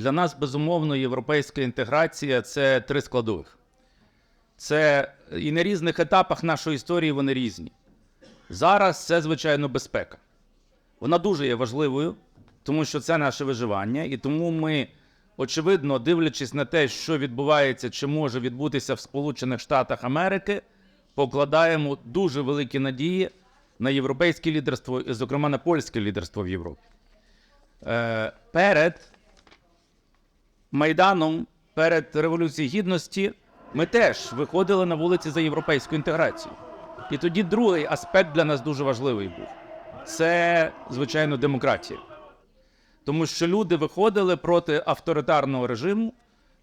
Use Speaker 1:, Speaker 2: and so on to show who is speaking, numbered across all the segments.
Speaker 1: для нас безумовно європейська інтеграція це три складових. Це і на різних етапах нашої історії вони різні. Зараз це, звичайно, безпека. Вона дуже є важливою, тому що це наше виживання, і тому ми, очевидно, дивлячись на те, що відбувається чи може відбутися в Сполучених Штатах Америки, покладаємо дуже великі надії на європейське лідерство, і, зокрема, на польське лідерство в Європі. Е, перед Майданом, перед Революцією Гідності, ми теж виходили на вулиці за європейську інтеграцію. І тоді другий аспект для нас дуже важливий був це, звичайно, демократія. Тому що люди виходили проти авторитарного режиму,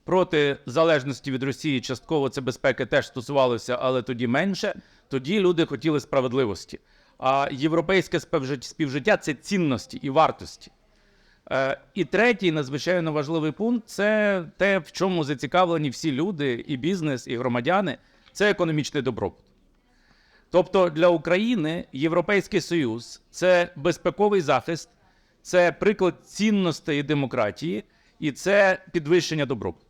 Speaker 1: проти залежності від Росії. Частково це безпеки теж стосувалося, але тоді менше. Тоді люди хотіли справедливості. А європейське співжит- співжиття це цінності і вартості. Е, І третій надзвичайно важливий пункт це те, в чому зацікавлені всі люди, і бізнес, і громадяни це економічний добробут. Тобто для України Європейський Союз це безпековий захист, це приклад цінностей демократії, і це підвищення добробуту.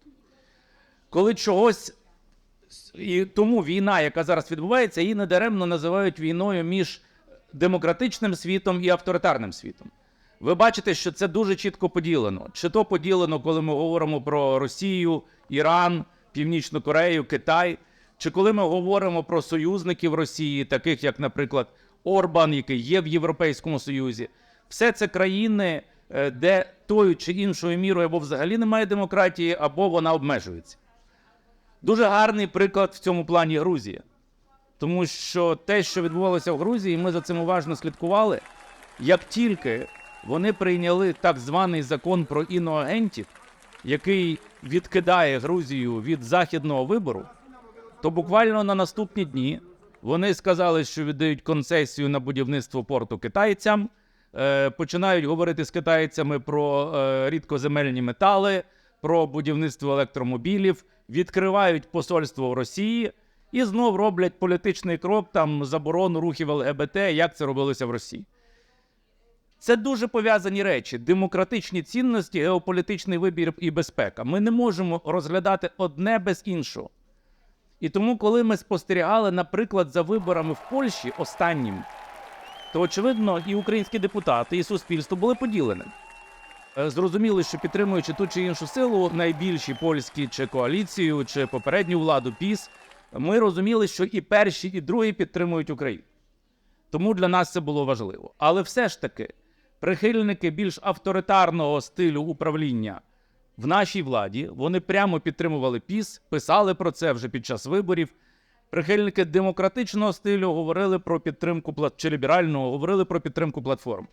Speaker 1: Коли чогось і тому війна, яка зараз відбувається, її недаремно називають війною між демократичним світом і авторитарним світом. Ви бачите, що це дуже чітко поділено. Чи то поділено, коли ми говоримо про Росію, Іран, Північну Корею, Китай, чи коли ми говоримо про союзників Росії, таких як, наприклад, Орбан, який є в Європейському Союзі, все це країни, е, де тою чи іншою мірою або взагалі немає демократії, або вона обмежується. Дуже гарний приклад в цьому плані Грузія. Тому що те, що відбувалося в Грузії, ми за цим уважно слідкували. Як тільки вони прийняли так званий закон про іноагентів, який відкидає Грузію від західного вибору, то буквально на наступні дні вони сказали, що віддають концесію на будівництво порту китайцям, е, починають говорити з китайцями про е, рідкоземельні метали, про будівництво електромобілів, відкривають посольство в Росії і знов роблять політичний крок там заборону рухів ЛГБТ, як це робилося в Росії. Це дуже пов'язані речі: демократичні цінності, геополітичний вибір і безпека. Ми не можемо розглядати одне без іншого. І тому, коли ми спостерігали, наприклад, за виборами в Польщі останнім, то очевидно і українські депутати, і суспільство були поділені. Е, Зрозуміли, що підтримуючи ту чи іншу силу, найбільші польські чи коаліцію, чи попередню владу ПІС, ми розуміли, що і перші, і другі підтримують Україну. Тому для нас це було важливо. Але все ж таки, прихильники більш авторитарного стилю управління в нашій владі вони прямо підтримували ПІС, писали про це вже під час виборів. Прихильники демократичного стилю говорили про підтримку чи ліберального, говорили про підтримку платформ.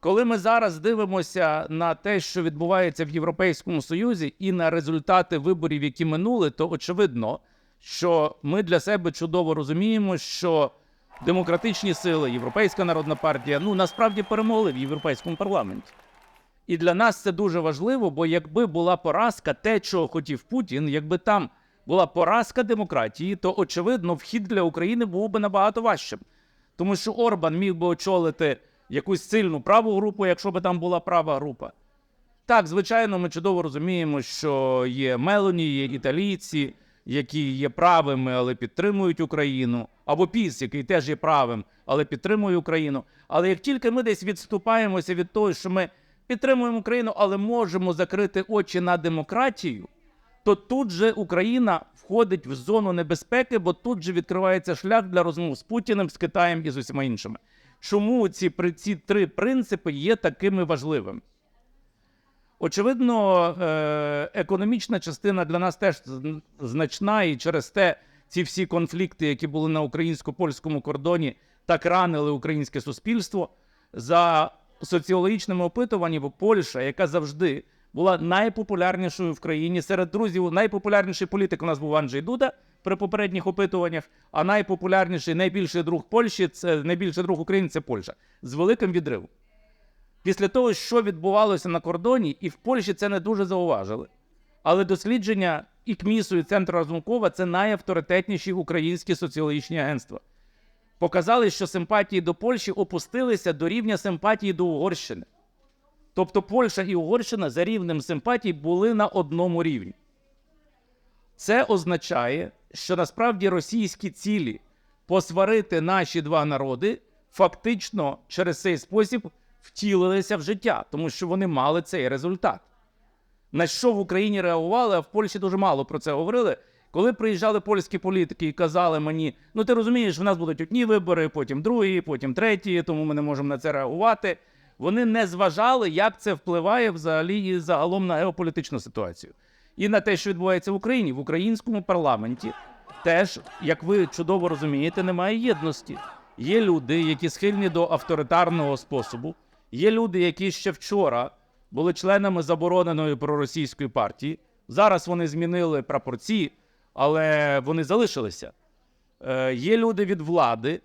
Speaker 1: Коли ми зараз дивимося на те, що відбувається в Європейському Союзі, і на результати виборів, які минули, то очевидно, що ми для себе чудово розуміємо, що демократичні сили, Європейська народна партія, ну насправді перемогли в європейському парламенті. І для нас це дуже важливо, бо якби була поразка, те, чого хотів Путін, якби там була поразка демократії, то очевидно вхід для України був би набагато важчим. Тому що Орбан міг би очолити якусь сильну праву групу, якщо би там була права група. Так, звичайно, ми чудово розуміємо, що є Мелоні, є італійці, які є правими, але підтримують Україну, або Піс, який теж є правим, але підтримує Україну. Але як тільки ми десь відступаємося від того, що ми підтримуємо Україну, але можемо закрити очі на демократію, то тут же Україна входить в зону небезпеки, бо тут же відкривається шлях для розмов з Путіним, з Китаєм і з усіма іншими. Чому ці, ці три принципи є такими важливими? Очевидно, е, економічна частина для нас теж значна, і через те ці всі конфлікти, які були на українсько-польському кордоні, так ранили українське суспільство. За соціологічними опитуваннями, Польща, яка завжди була найпопулярнішою в країні серед друзів, найпопулярніший політик у нас був Анджей Дуда при попередніх опитуваннях, а найпопулярніший, найбільший друг Польщі це найбільший друг України це Польща з великим відривом. Після того, що відбувалося на кордоні, і в Польщі це не дуже зауважили. Але дослідження і і Центру Разумкова це найавторитетніші українські соціологічні агентства. Показали, що симпатії до Польщі опустилися до рівня симпатії до Угорщини. Тобто Польща і Угорщина за рівнем симпатій були на одному рівні. Це означає, що насправді російські цілі посварити наші два народи фактично через цей спосіб втілилися в життя, тому що вони мали цей результат. На що в Україні реагували, а в Польщі дуже мало про це говорили. Коли приїжджали польські політики і казали мені, ну ти розумієш, в нас будуть одні вибори, потім другі, потім треті, тому ми не можемо на це реагувати. Вони не зважали, як це впливає взагалі і загалом на геополітичну ситуацію. І на те, що відбувається в Україні. В українському парламенті теж, як ви чудово розумієте, немає єдності. Є люди, які схильні до авторитарного способу. Є люди, які ще вчора були членами забороненої проросійської партії. Зараз вони змінили прапорці, але вони залишилися. Е, є люди від влади,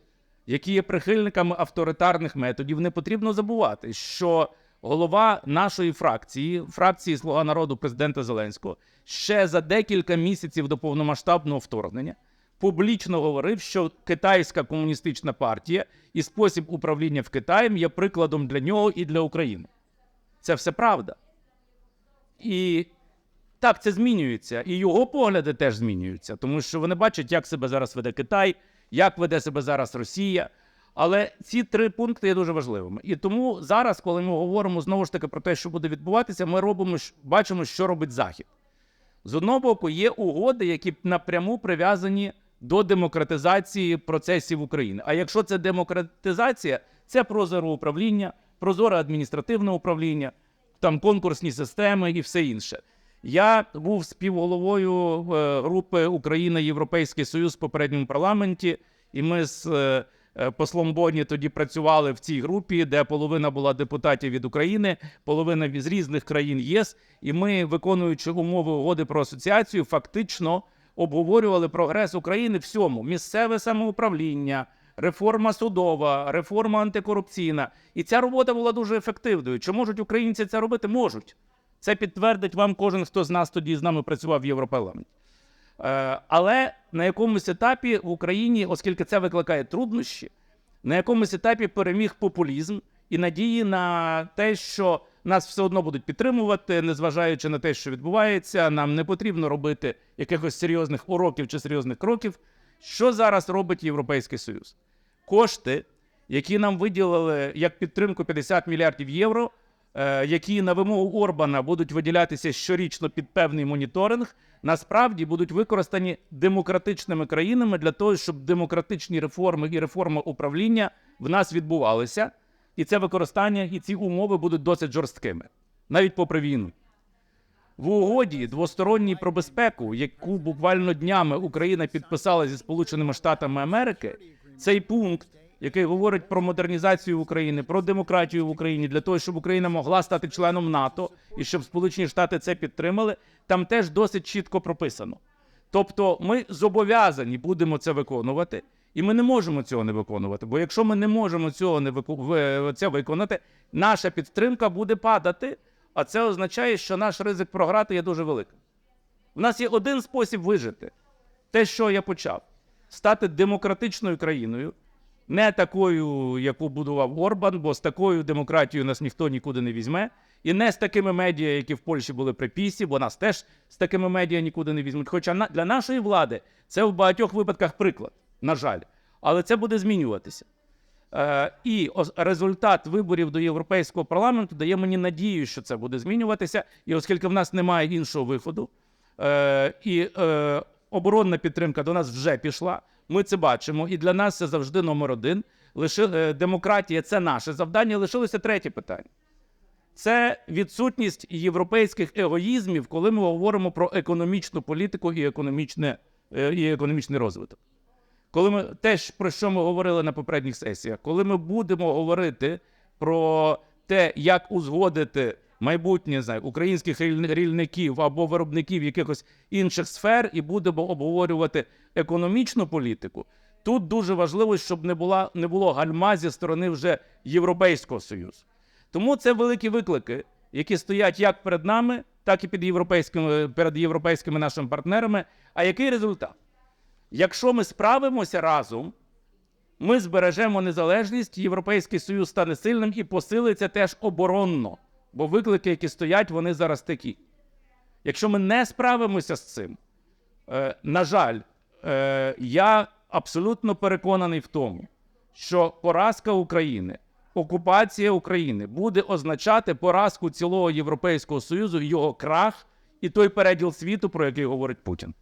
Speaker 1: які є прихильниками авторитарних методів. Не потрібно забувати, що голова нашої фракції, фракції Слуга народу президента Зеленського, ще за декілька місяців до повномасштабного вторгнення публічно говорив, що китайська комуністична партія і спосіб управління в Китаї є прикладом для нього і для України. Це все правда. І так, це змінюється. І його погляди теж змінюються, тому що вони бачать, як себе зараз веде Китай, як веде себе зараз Росія. Але ці три пункти є дуже важливими. І тому зараз, коли ми говоримо знову ж таки про те, що буде відбуватися, ми робимо бачимо, що робить Захід. З одного боку, є угоди, які напряму прив'язані до демократизації процесів України. А якщо це демократизація, це прозоре управління, прозоре адміністративне управління, там конкурсні системи і все інше. Я був співголовою е, групи Україна Європейський Союз в попередньому парламенті, і ми з е, е, послом Боні тоді працювали в цій групі, де половина була депутатів від України, половина з різних країн ЄС. І ми, виконуючи умови угоди про асоціацію, фактично обговорювали прогрес України всьому: місцеве самоуправління, реформа судова, реформа антикорупційна. І ця робота була дуже ефективною. Чи можуть українці це робити? Можуть. Це підтвердить вам кожен, хто з нас тоді з нами працював в Європарламенті. Е, але на якомусь етапі в Україні, оскільки це викликає труднощі, на якомусь етапі переміг популізм і надії на те, що нас все одно будуть підтримувати, незважаючи на те, що відбувається. Нам не потрібно робити якихось серйозних уроків чи серйозних кроків. Що зараз робить Європейський Союз? Кошти, які нам виділили як підтримку 50 мільярдів євро, е, які на вимогу Орбана будуть виділятися щорічно під певний моніторинг, насправді будуть використані демократичними країнами для того, щоб демократичні реформи і реформа управління в нас відбувалися. І це використання і ці умови будуть досить жорсткими, навіть попри війну. В угоді двосторонній про безпеку, яку буквально днями Україна підписала зі Сполученими Штатами Америки, цей пункт, який говорить про модернізацію України, про демократію в Україні, для того, щоб Україна могла стати членом НАТО і щоб Сполучені Штати це підтримали, там теж досить чітко прописано. Тобто, ми зобов'язані будемо це виконувати, і ми не можемо цього не виконувати. Бо якщо ми не можемо цього не це виконати, наша підтримка буде падати, а це означає, що наш ризик програти є дуже великим. У нас є один спосіб вижити: те, що я почав, стати демократичною країною, не такою, яку будував Орбан, бо з такою демократією нас ніхто нікуди не візьме, і не з такими медіа, які в Польщі були при пісі, бо нас теж з такими медіа нікуди не візьмуть. Хоча для нашої влади це в багатьох випадках приклад, на жаль. Але це буде змінюватися. Е, і результат виборів до Європейського парламенту дає мені надію, що це буде змінюватися. І оскільки в нас немає іншого виходу, е, і е, оборонна підтримка до нас вже пішла, ми це бачимо. І для нас це завжди номер один. Лиши, демократія це наше завдання. Лишилося третє питання. Це відсутність європейських егоїзмів, коли ми говоримо про економічну політику і, економічне, і економічний розвиток. Коли ми теж про що ми говорили на попередніх сесіях, коли ми будемо говорити про те, як узгодити майбутнє знаю, українських рільників або виробників якихось інших сфер, і будемо обговорювати економічну політику, тут дуже важливо, щоб не, була, не було гальма зі сторони вже Європейського Союзу. Тому це великі виклики, які стоять як перед нами, так і під європейськими, перед європейськими нашими партнерами. А який результат? Якщо ми справимося разом, ми збережемо незалежність, Європейський Союз стане сильним і посилиться теж оборонно. Бо виклики, які стоять, вони зараз такі. Якщо ми не справимося з цим, е, на жаль, е, я абсолютно переконаний в тому, що поразка України, окупація України буде означати поразку цілого Європейського Союзу, його крах і той переділ світу, про який говорить Путін.